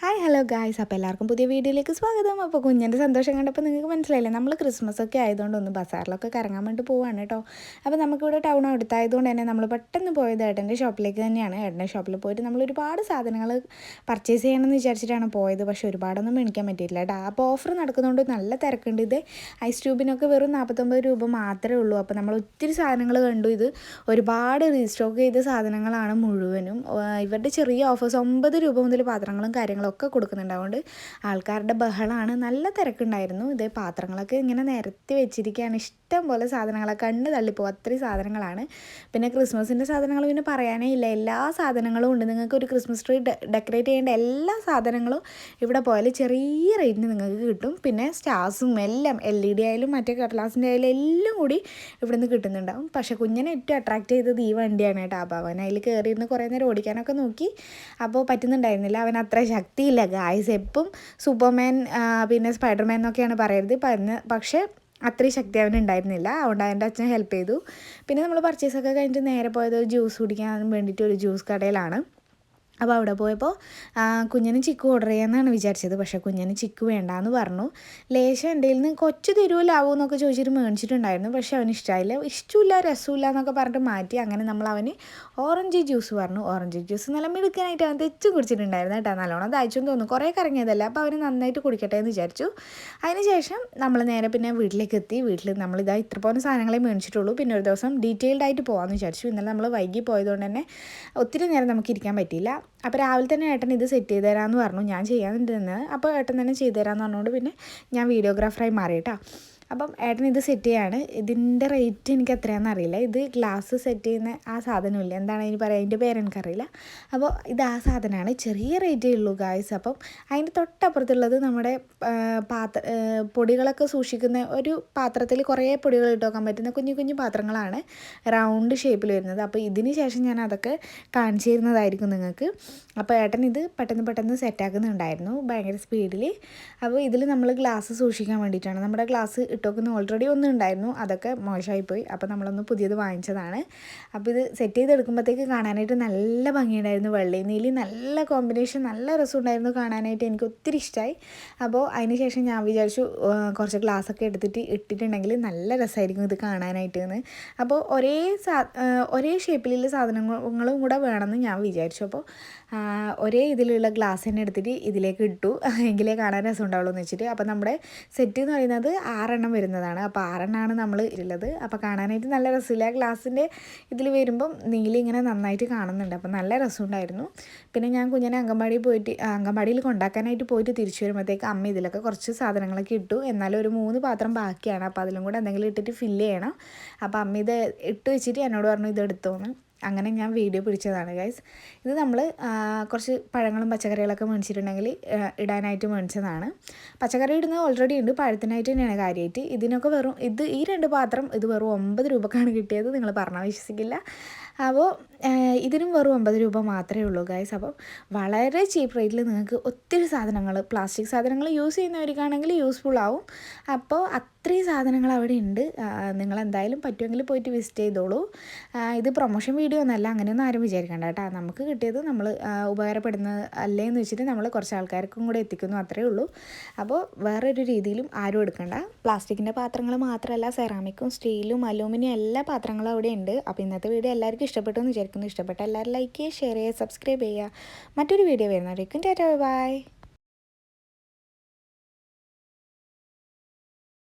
Hi hello guys അപ്പോൾ എല്ലാവർക്കും പുതിയ വീഡിയോയിലേക്ക് സ്വാഗതം. അപ്പോൾ കുഞ്ഞിന്റെ സന്തോഷം കണ്ടപ്പോൾ നിങ്ങൾക്ക് മനസ്സിലായില്ലേ? നമ്മൾ ക്രിസ്മസ് ഒക്കെ ആയതുകൊണ്ട് ഒന്ന് ബസാറിലൊക്കെ കറങ്ങാൻ വേണ്ടി പോവാണ് കേട്ടോ. അപ്പോൾ നമുക്കിവിടെ ടൗൺ അടുത്തായതുകൊണ്ട് തന്നെ നമ്മൾ പെട്ടെന്ന് പോയത് ഏട്ടന്റെ ഷോപ്പിലേക്ക് തന്നെയാണ്. ഏട്ടന്റെ ഷോപ്പിൽ പോയിട്ട് നമ്മൾ ഒരുപാട് സാധനങ്ങൾ പർച്ചേസ് ചെയ്യണമെന്ന് വിചാരിച്ചിട്ടാണ് പോയത്. പക്ഷേ ഒരുപാടൊന്നും മേടിക്കാൻ പറ്റിയില്ല കേട്ടോ. അപ്പോൾ ഓഫർ നടക്കുന്നതുകൊണ്ട് നല്ല തിരക്കുണ്ട് ഇത്. ഐസ് ട്യൂബിനൊക്കെ വെറും നാൽപ്പത്തൊമ്പത് രൂപ മാത്രമേ ഉള്ളൂ. അപ്പോൾ നമ്മൾ ഒത്തിരി സാധനങ്ങൾ കണ്ടു. ഇത് ഒരുപാട് റീസ്റ്റോക്ക് ചെയ്ത സാധനങ്ങളാണ് മുഴുവനും. ഇവരുടെ ചെറിയ ഓഫേഴ്സ് ഒമ്പത് രൂപ മുതൽ പാത്രങ്ങളും കാര്യങ്ങളും ഒക്കെ കൊടുക്കുന്നുണ്ട്. അതുകൊണ്ട് ആൾക്കാരുടെ ബഹളമാണ് നല്ല തിരക്കുണ്ടായിരുന്നു. ഇത് പാത്രങ്ങളൊക്കെ ഇങ്ങനെ നിരത്തി വെച്ചിരിക്കുകയാണ്. ഇഷ്ടം പോലെ സാധനങ്ങളൊക്കെ കണ്ണ് തള്ളിപ്പോകും അത്രയും സാധനങ്ങളാണ്. പിന്നെ ക്രിസ്മസിന്റെ സാധനങ്ങൾ പിന്നെ പറയാനേ ഇല്ല. എല്ലാ സാധനങ്ങളും ഉണ്ട്. നിങ്ങൾക്ക് ഒരു ക്രിസ്മസ് ട്രീ ഡെക്കറേറ്റ് ചെയ്യേണ്ട എല്ലാ സാധനങ്ങളും ഇവിടെ പോയാൽ ചെറിയ റേറ്റിന് നിങ്ങൾക്ക് കിട്ടും. പിന്നെ സ്റ്റാർസും എല്ലാം എൽ ഇ ഡി ആയാലും മറ്റേ കടലാസിന്റെ ആയാലും എല്ലാം കൂടി ഇവിടെ നിന്ന് കിട്ടുന്നുണ്ടാവും. പക്ഷേ കുഞ്ഞിനെ ഏറ്റവും അട്രാക്ട് ചെയ്തത് ഈ വണ്ടിയാണ് കേട്ടോ. അപ്പോൾ അവൻ അതിൽ കയറിയിരുന്ന് കുറേ നേരം ഓടിക്കാനൊക്കെ നോക്കി. അപ്പോൾ പറ്റുന്നുണ്ടായിരുന്നില്ല. അവൻ അത്ര ശക്തി ശക്തിയില്ല ഗായ്സ് എപ്പം സൂപ്പർമാൻ പിന്നെ സ്പൈഡർമാൻ എന്നൊക്കെയാണ് പറയരുത് പറഞ്ഞ് പക്ഷേ അത്രയും ശക്തി അവന് ഉണ്ടായിരുന്നില്ല. അതുകൊണ്ട് അവന്റെ അച്ഛൻ ഹെൽപ്പ് ചെയ്തു. പിന്നെ നമ്മൾ പർച്ചേസൊക്കെ കഴിഞ്ഞിട്ട് നേരെ പോയത് ജ്യൂസ് കുടിക്കാൻ വേണ്ടിയിട്ട് ഒരു ജ്യൂസ് കടയിലാണ്. അപ്പോൾ അവിടെ പോയപ്പോൾ കുഞ്ഞിന് ചിക്കു ഓർഡർ ചെയ്യാമെന്നാണ് വിചാരിച്ചത്. പക്ഷേ കുഞ്ഞിന് വേണ്ട എന്ന് പറഞ്ഞു. ലേശം എന്റെ നിന്ന് കൊച്ചു തരുമല്ലാവൂ എന്നൊക്കെ ചോദിച്ചിട്ട് മേടിച്ചിട്ടുണ്ടായിരുന്നു. പക്ഷേ അവന് ഇഷ്ടമായില്ല ഇഷ്ടമില്ല രസമില്ല എന്നൊക്കെ പറഞ്ഞിട്ട് മാറ്റി. അങ്ങനെ നമ്മൾ അവന് ഓറഞ്ച് ജ്യൂസ് പറഞ്ഞു. ഓറഞ്ച് ജ്യൂസ് നല്ല മിടുക്കാനായിട്ട് അവൻ തെച്ചും കുടിച്ചിട്ടുണ്ടായിരുന്നു കേട്ടോ. നല്ലോണം ദാഹിച്ചെന്ന് തോന്നുന്നു. കുറേ കറങ്ങിയതല്ല. അപ്പോൾ അവന് നന്നായിട്ട് കുടിക്കട്ടെ എന്ന് വിചാരിച്ചു. അതിനുശേഷം നമ്മൾ നേരെ പിന്നെ വീട്ടിലേക്ക് എത്തി. വീട്ടിൽ നമ്മളിതാ ഇത്ര പോകുന്ന സാധനങ്ങളെ മേടിച്ചിട്ടുള്ളൂ. പിന്നെ ഒരു ദിവസം ഡീറ്റെയിൽഡ് ആയിട്ട് പോകാമെന്ന് വിചാരിച്ചു. ഇന്നലെ നമ്മൾ വൈകി പോയതുകൊണ്ട് തന്നെ ഒത്തിരി നേരം നമുക്ക് ഇരിക്കാൻ പറ്റിയില്ല. അപ്പോൾ രാവിലെ തന്നെ ഏട്ടൻ ഇത് സെറ്റ് ചെയ്ത് തരാമെന്ന് പറഞ്ഞു. ഞാൻ ചെയ്യാനുണ്ടെന്ന് അപ്പോൾ ഏട്ടൻ തന്നെ ചെയ്തു തരാമെന്ന് പറഞ്ഞുകൊണ്ട് പിന്നെ ഞാൻ വീഡിയോഗ്രാഫറായി മാറി കേട്ടോ. അപ്പം ഏട്ടൻ ഇത് സെറ്റ് ചെയ്യാണ്. ഇതിന്റെ റേറ്റ് എനിക്ക് എത്രയാണെന്ന് അറിയില്ല. ഇത് ഗ്ലാസ് സെറ്റ് ചെയ്യുന്ന ആ സാധനമില്ല? എന്താണ് അതിന് പറയുക അതിന്റെ പേര് എനിക്കറിയില്ല. അപ്പോൾ ഇത് ആ സാധനമാണ്. ചെറിയ റേറ്റേ ഉള്ളൂ ഗായ്സ് അപ്പം അതിന്റെ തൊട്ടപ്പുറത്തുള്ളത് നമ്മുടെ പാത്ര പൊടികളൊക്കെ സൂക്ഷിക്കുന്ന ഒരു പാത്രത്തിൽ കുറേ പൊടികൾ ഇട്ട് വെക്കാൻ പറ്റുന്ന കുഞ്ഞു കുഞ്ഞു പാത്രങ്ങളാണ് റൗണ്ട് ഷേപ്പിൽ വരുന്നത്. അപ്പോൾ ഇതിന് ശേഷം ഞാൻ അതൊക്കെ കാണിച്ചു തരുന്നതായിരിക്കും നിങ്ങൾക്ക്. അപ്പോൾ ഏട്ടൻ ഇത് പെട്ടെന്ന് പെട്ടെന്ന് സെറ്റാക്കുന്നുണ്ടായിരുന്നു ഭയങ്കര സ്പീഡിൽ അപ്പോൾ ഇതിൽ നമ്മൾ ഗ്ലാസ് സൂക്ഷിക്കാൻ വേണ്ടിയിട്ടാണ്. നമ്മുടെ ഗ്ലാസ് ഇട്ടോക്കുന്ന ഓൾറെഡി ഒന്നും ഉണ്ടായിരുന്നു. അതൊക്കെ മോശമായിപ്പോയി. അപ്പോൾ നമ്മളൊന്ന് പുതിയത് വാങ്ങിച്ചതാണ്. അപ്പോൾ ഇത് സെറ്റ് ചെയ്തെടുക്കുമ്പോഴത്തേക്ക് കാണാനായിട്ട് നല്ല ഭംഗിയുണ്ടായിരുന്നു വെള്ളി നീലി നല്ല കോമ്പിനേഷൻ നല്ല രസമുണ്ടായിരുന്നു കാണാനായിട്ട് എനിക്ക് ഒത്തിരി ഇഷ്ടമായി അപ്പോൾ അതിന് ശേഷം ഞാൻ വിചാരിച്ചു കുറച്ച് ഗ്ലാസ് ഒക്കെ എടുത്തിട്ട് ഇട്ടിട്ടുണ്ടെങ്കിൽ നല്ല രസമായിരിക്കും ഇത് കാണാനായിട്ട് എന്ന്. അപ്പോൾ ഒരേ ഒരേ ഷേപ്പിലുള്ള സാധനങ്ങളും കൂടെ വേണമെന്ന് ഞാൻ വിചാരിച്ചു. അപ്പോൾ ഒരേ ഇതിലുള്ള ഗ്ലാസ് തന്നെ എടുത്തിട്ട് ഇതിലേക്ക് ഇട്ടു. എങ്കിലേ കാണാൻ രസം ഉണ്ടാവുള്ളൂ എന്ന് വെച്ചിട്ട്. അപ്പോൾ നമ്മുടെ സെറ്റ് എന്ന് പറയുന്നത് ആറെണ്ണം ആറെണ്ണം വരുന്നതാണ്. അപ്പോൾ ആറെണ്ണമാണ് നമ്മൾ ഉള്ളത് അപ്പോൾ കാണാനായിട്ട് നല്ല രസമില്ല. ഗ്ലാസിന്റെ ഇതിൽ വരുമ്പം നീലി ഇങ്ങനെ നന്നായിട്ട് കാണുന്നുണ്ട്. അപ്പോൾ നല്ല രസമുണ്ടായിരുന്നു. പിന്നെ ഞാൻ കുഞ്ഞിനെ അംഗൻവാടിയിൽ പോയിട്ട് അങ്കമാടിയിൽ കൊണ്ടാക്കാനായിട്ട് പോയിട്ട് തിരിച്ചു വരുമ്പോഴത്തേക്ക് അമ്മ ഇതിലൊക്കെ കുറച്ച് സാധനങ്ങളൊക്കെ ഇട്ടു. എന്നാലും ഒരു മൂന്ന് പാത്രം ബാക്കിയാണ്. അപ്പോൾ അതിലും കൂടെ എന്തെങ്കിലും ഇട്ടിട്ട് ഫില്ല് ചെയ്യണം. അപ്പോൾ അമ്മ ഇത് ഇട്ട് വെച്ചിട്ട് എന്നോട് പറഞ്ഞു ഇത് എടുത്തോന്ന്. അങ്ങനെ ഞാൻ വീഡിയോ പിടിച്ചതാണ് ഗൈസ് ഇത് നമ്മൾ കുറച്ച് പഴങ്ങളും പച്ചക്കറികളൊക്കെ മേടിച്ചിട്ടുണ്ടെങ്കിൽ ഇടാനായിട്ട് മേടിച്ചതാണ്. പച്ചക്കറി ഇടുന്നത് ഓൾറെഡി ഉണ്ട് പഴത്തിനായിട്ട് തന്നെയാണ് കാര്യമായിട്ട്. ഇതിനൊക്കെ വെറും ഇത് ഈ രണ്ട് പാത്രം ഇത് വെറും ഒമ്പത് രൂപക്കാണ് കിട്ടിയത് നിങ്ങൾ പറഞ്ഞാൽ വിശ്വസിക്കില്ല. അപ്പോൾ ഇതിനും വെറും ഒമ്പത് രൂപ മാത്രമേ ഉള്ളൂ ഗൈസ് അപ്പം വളരെ ചീപ്പ് റേറ്റിൽ നിങ്ങൾക്ക് ഒത്തിരി സാധനങ്ങൾ പ്ലാസ്റ്റിക് സാധനങ്ങൾ യൂസ് ചെയ്യുന്നവർക്കാണെങ്കിൽ യൂസ്ഫുൾ ആവും. അപ്പോൾ അത്രയും സാധനങ്ങൾ അവിടെ ഉണ്ട്. നിങ്ങൾ എന്തായാലും പറ്റുമെങ്കിൽ പോയിട്ട് വിസിറ്റ് ചെയ്തോളൂ. ഇത് പ്രൊമോഷൻ വീഡിയോ ഒന്നല്ല അങ്ങനെയൊന്നും ആരും വിചാരിക്കണ്ട കേട്ടോ. നമുക്ക് കിട്ടിയത് നമ്മൾ ഉപകാരപ്പെടുന്ന അല്ലേന്ന് വെച്ചിട്ട് നമ്മൾ കുറച്ച് ആൾക്കാർക്കും കൂടെ എത്തിക്കുന്നു അത്രയേ ഉള്ളൂ. അപ്പോൾ വേറൊരു രീതിയിലും ആരും എടുക്കണ്ട. പ്ലാസ്റ്റിക്കിന്റെ പാത്രങ്ങൾ മാത്രമല്ല സെറാമിക്കും സ്റ്റീലും അലൂമിനിയം എല്ലാ പാത്രങ്ങളും അവിടെ ഉണ്ട്. അപ്പോൾ ഇന്നത്തെ വീഡിയോ എല്ലാവർക്കും ഇഷ്ടപ്പെട്ടു എന്ന് വിചാരിക്കുന്നു. ഇഷ്ടപ്പെട്ട എല്ലാവരും ലൈക്ക് ചെയ്യുക ഷെയർ ചെയ്യുക സബ്സ്ക്രൈബ് ചെയ്യുക. മറ്റൊരു വീഡിയോ വരുന്നവരേക്കും ടാറ്റാ ബൈ.